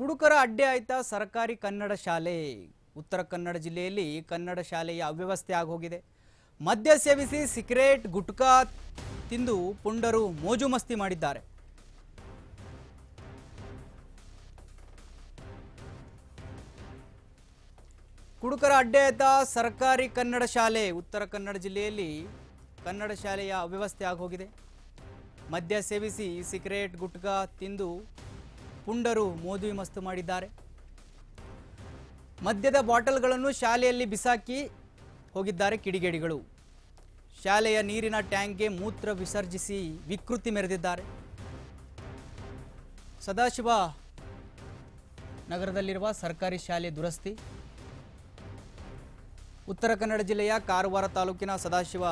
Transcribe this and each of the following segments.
ಕುಡುಕರ ಅಡ್ಡೆ ಆಯ್ತಾ ಸರ್ಕಾರಿ ಕನ್ನಡ ಶಾಲೆ. ಉತ್ತರ ಕನ್ನಡ ಜಿಲ್ಲೆಯಲ್ಲಿ ಕನ್ನಡ ಶಾಲೆಯ ಅವ್ಯವಸ್ಥೆ ಆಗೋಗಿದೆ. ಮದ್ಯ ಸೇವಿಸಿ ಸಿಗರೇಟ್, ಗುಟ್ಕಾ ತಿಂದು ಪುಂಡರು ಮೋಜು ಮಸ್ತಿ ಮಾಡಿದ್ದಾರೆ. ಕುಡುಕರ ಅಡ್ಡೆ ಆಯ್ತಾ ಸರ್ಕಾರಿ ಕನ್ನಡ ಶಾಲೆ. ಉತ್ತರ ಕನ್ನಡ ಜಿಲ್ಲೆಯಲ್ಲಿ ಕನ್ನಡ ಶಾಲೆಯ ಅವ್ಯವಸ್ಥೆ ಆಗೋಗಿದೆ. ಮದ್ಯ ಸೇವಿಸಿ ಸಿಗರೇಟ್, ಗುಟ್ಕಾ ತಿಂದು ಪುಂಡರು ಮೋದಿ ಮಸ್ತು ಮಾಡಿದ್ದಾರೆ. ಮದ್ಯದ ಬಾಟಲ್ಗಳನ್ನು ಶಾಲೆಯಲ್ಲಿ ಬಿಸಾಕಿ ಹೋಗಿದ್ದಾರೆ ಕಿಡಿಗೇಡಿಗಳು. ಶಾಲೆಯ ನೀರಿನ ಟ್ಯಾಂಕ್ಗೆ ಮೂತ್ರ ವಿಸರ್ಜಿಸಿ ವಿಕೃತಿ ಮೆರೆದಿದ್ದಾರೆ. ಸದಾಶಿವ ನಗರದಲ್ಲಿರುವ ಸರ್ಕಾರಿ ಶಾಲೆ ದುರಸ್ತಿ. ಉತ್ತರ ಕನ್ನಡ ಜಿಲ್ಲೆಯ ಕಾರವಾರ ತಾಲೂಕಿನ ಸದಾಶಿವ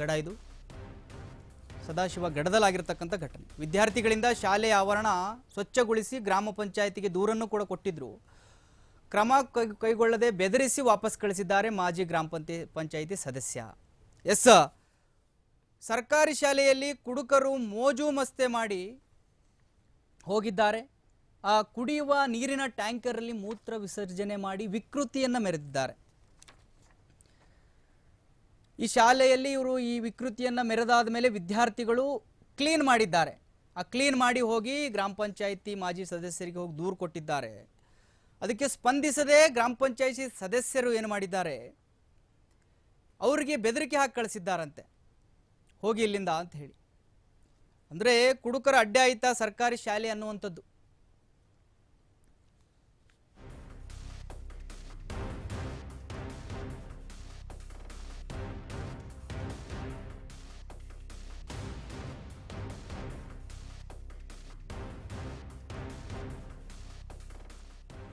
ಗಡ ಇದು. ಸದಾಶಿವ ಗಡದಲಾಗಿರ್ತಕ್ಕಂಥ ಘಟನೆ. ವಿದ್ಯಾರ್ಥಿಗಳಿಂದ ಶಾಲೆಯ ಆವರಣ ಸ್ವಚ್ಛಗೊಳಿಸಿ ಗ್ರಾಮ ಪಂಚಾಯತಿಗೆ ದೂರನ್ನು ಕೂಡ ಕೊಟ್ಟಿದ್ರು. ಕ್ರಮ ಕೈಗೊಳ್ಳದೆ ಬೆದರಿಸಿ ವಾಪಸ್ ಕಳಿಸಿದ್ದಾರೆ ಮಾಜಿ ಗ್ರಾಮ ಪಂಚಾಯ ಪಂಚಾಯಿತಿ ಸದಸ್ಯ. ಎಸ್, ಸರ್ಕಾರಿ ಶಾಲೆಯಲ್ಲಿ ಕುಡುಕರು ಮೋಜು ಮಸ್ತೆ ಮಾಡಿ ಹೋಗಿದ್ದಾರೆ. ಆ ಕುಡಿಯುವ ನೀರಿನ ಟ್ಯಾಂಕರಲ್ಲಿ ಮೂತ್ರ ವಿಸರ್ಜನೆ ಮಾಡಿ ವಿಕೃತಿಯನ್ನು ಮೆರೆದಿದ್ದಾರೆ. ಈ ಶಾಲೆಯಲ್ಲಿ ಇವರು ಈ ವಿಕೃತಿಯನ್ನು ಮೆರೆದಾದ ಮೇಲೆ ವಿದ್ಯಾರ್ಥಿಗಳು ಕ್ಲೀನ್ ಮಾಡಿದ್ದಾರೆ. ಆ ಕ್ಲೀನ್ ಮಾಡಿ ಹೋಗಿ ಗ್ರಾಮ ಪಂಚಾಯಿತಿ ಮಾಜಿ ಸದಸ್ಯರಿಗೆ ಹೋಗಿ ದೂರು ಕೊಟ್ಟಿದ್ದಾರೆ. ಅದಕ್ಕೆ ಸ್ಪಂದಿಸದೆ ಗ್ರಾಮ ಪಂಚಾಯಿತಿ ಸದಸ್ಯರು ಏನು ಮಾಡಿದ್ದಾರೆ? ಅವರಿಗೆ ಬೆದರಿಕೆ ಹಾಕಿ ಕಳಿಸಿದ್ದಾರಂತೆ. ಹೋಗಿ ಇಲ್ಲಿಂದ ಅಂತ ಹೇಳಿ. ಅಂದರೆ ಕುಡುಕರ ಅಡ್ಡ ಆಯಿತಾ ಸರ್ಕಾರಿ ಶಾಲೆ ಅನ್ನುವಂಥದ್ದು.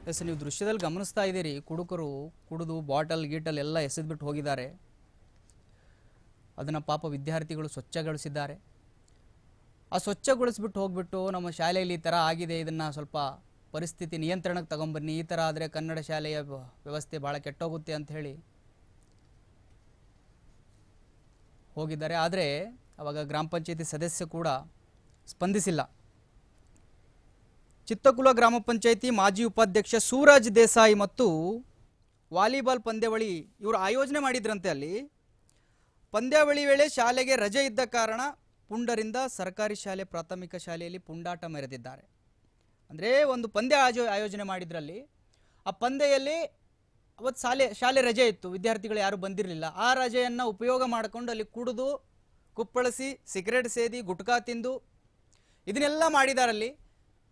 ಎಸ್, ನೀವು ದೃಶ್ಯದಲ್ಲಿ ಗಮನಿಸ್ತಾ ಇದ್ದೀರಿ. ಕುಡುಕರು ಕುಡಿದು ಬಾಟಲ್, ಗೀಟಲ್ ಎಲ್ಲ ಎಸೆದ್ಬಿಟ್ಟು ಹೋಗಿದ್ದಾರೆ. ಅದನ್ನು ಪಾಪ ವಿದ್ಯಾರ್ಥಿಗಳು ಸ್ವಚ್ಛಗೊಳಿಸಿದ್ದಾರೆ. ಆ ಸ್ವಚ್ಛಗೊಳಿಸ್ಬಿಟ್ಟು ಹೋಗ್ಬಿಟ್ಟು ನಮ್ಮ ಶಾಲೆಯಲ್ಲಿ ಈ ಥರ ಆಗಿದೆ. ಇದನ್ನು ಸ್ವಲ್ಪ ಪರಿಸ್ಥಿತಿ ನಿಯಂತ್ರಣಕ್ಕೆ ತಗೊಂಬನ್ನಿ. ಈ ಥರ ಆದರೆ ಕನ್ನಡ ಶಾಲೆಯ ವ್ಯ- ವ್ಯವಸ್ಥೆ ಭಾಳ ಕೆಟ್ಟೋಗುತ್ತೆ ಅಂತ ಹೇಳಿ ಹೋಗಿದ್ದಾರೆ. ಆದರೆ ಅವಾಗ ಗ್ರಾಮ ಪಂಚಾಯತಿ ಸದಸ್ಯ ಕೂಡ ಸ್ಪಂದಿಸಿಲ್ಲ. ಚಿತ್ತಕುಲ ಗ್ರಾಮ ಪಂಚಾಯಿತಿ ಮಾಜಿ ಉಪಾಧ್ಯಕ್ಷ ಸೂರಜ್ ದೇಸಾಯಿ ಮತ್ತು ವಾಲಿಬಾಲ್ ಪಂದ್ಯಾವಳಿ ಇವರು ಆಯೋಜನೆ ಮಾಡಿದ್ರಂತೆ ಅಲ್ಲಿ. ಪಂದ್ಯಾವಳಿ ವೇಳೆ ಶಾಲೆಗೆ ರಜೆ ಇದ್ದ ಕಾರಣ ಪುಂಡರಿಂದ ಸರ್ಕಾರಿ ಶಾಲೆ, ಪ್ರಾಥಮಿಕ ಶಾಲೆಯಲ್ಲಿ ಪುಂಡಾಟ ಮೆರೆದಿದ್ದಾರೆ. ಅಂದರೆ ಒಂದು ಪಂದ್ಯ ಆಜೋ, ಆಯೋಜನೆ ಮಾಡಿದ್ರಲ್ಲಿ. ಆ ಪಂದ್ಯದಲ್ಲಿ ಅವತ್ತು ಶಾಲೆ ಶಾಲೆ ರಜೆ ಇತ್ತು, ವಿದ್ಯಾರ್ಥಿಗಳು ಯಾರೂ ಬಂದಿರಲಿಲ್ಲ. ಆ ರಜೆಯನ್ನು ಉಪಯೋಗ ಮಾಡಿಕೊಂಡು ಅಲ್ಲಿ ಕುಡಿದು, ಕುಪ್ಪಳಿಸಿ, ಸಿಗರೇಟ್ ಸೇದಿ, ಗುಟ್ಕಾ ತಿಂದು, ಇದನ್ನೆಲ್ಲ ಮಾಡಿದಾರಲ್ಲಿ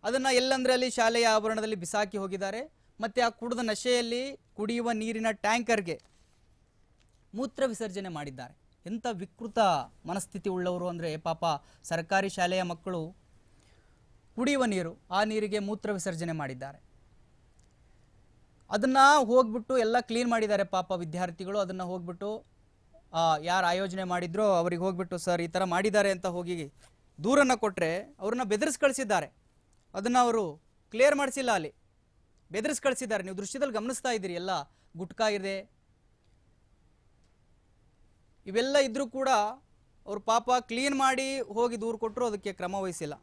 ಅದನ್ನು ಎಲ್ಲಂದ್ರೆ ಅಲ್ಲಿ ಶಾಲೆಯ ಆವರಣದಲ್ಲಿ ಬಿಸಾಕಿ ಹೋಗಿದ್ದಾರೆ. ಮತ್ತು ಆ ಕುಡಿದ ನಶೆಯಲ್ಲಿ ಕುಡಿಯುವ ನೀರಿನ ಟ್ಯಾಂಕರ್ಗೆ ಮೂತ್ರ ವಿಸರ್ಜನೆ ಮಾಡಿದ್ದಾರೆ. ಎಂಥ ವಿಕೃತ ಮನಸ್ಥಿತಿ ಉಳ್ಳವರು ಅಂದರೆ ಪಾಪ ಸರ್ಕಾರಿ ಶಾಲೆಯ ಮಕ್ಕಳು ಕುಡಿಯುವ ನೀರು, ಆ ನೀರಿಗೆ ಮೂತ್ರ ವಿಸರ್ಜನೆ ಮಾಡಿದ್ದಾರೆ. ಅದನ್ನು ಹೋಗ್ಬಿಟ್ಟು ಎಲ್ಲ ಕ್ಲೀನ್ ಮಾಡಿದ್ದಾರೆ ಪಾಪ ವಿದ್ಯಾರ್ಥಿಗಳು. ಅದನ್ನು ಹೋಗ್ಬಿಟ್ಟು ಯಾರು ಆಯೋಜನೆ ಮಾಡಿದ್ರೋ ಅವ್ರಿಗೆ ಹೋಗ್ಬಿಟ್ಟು, ಸರ್, ಈ ಥರ ಮಾಡಿದ್ದಾರೆ ಅಂತ ಹೋಗಿ ದೂರನ್ನು ಕೊಟ್ಟರೆ ಅವ್ರನ್ನ ಬೆದರಿಸಿ ಕಳಿಸಿದ್ದಾರೆ. ಅದನ್ನು ಅವರು ಕ್ಲಿಯರ್ ಮಾಡಿಸಿಲ್ಲ ಅಲ್ಲಿ. ಬೆದರಿಸಿ ಕಳಿಸಿದ್ದಾರೆ ನೀವು ದೃಶ್ಯದಲ್ಲಿ ಗಮನಿಸ್ತಾ ಇದ್ದೀರಿ, ಎಲ್ಲ ಗುಟ್ಕಾ ಇದೆ. ಇವೆಲ್ಲ ಇದ್ರೂ ಕೂಡ ಅವ್ರ ಪಾಪ ಕ್ಲೀನ್ ಮಾಡಿ ಹೋಗಿ ದೂರು ಕೊಟ್ಟರು ಅದಕ್ಕೆ ಕ್ರಮ ವಹಿಸಿಲ್ಲ.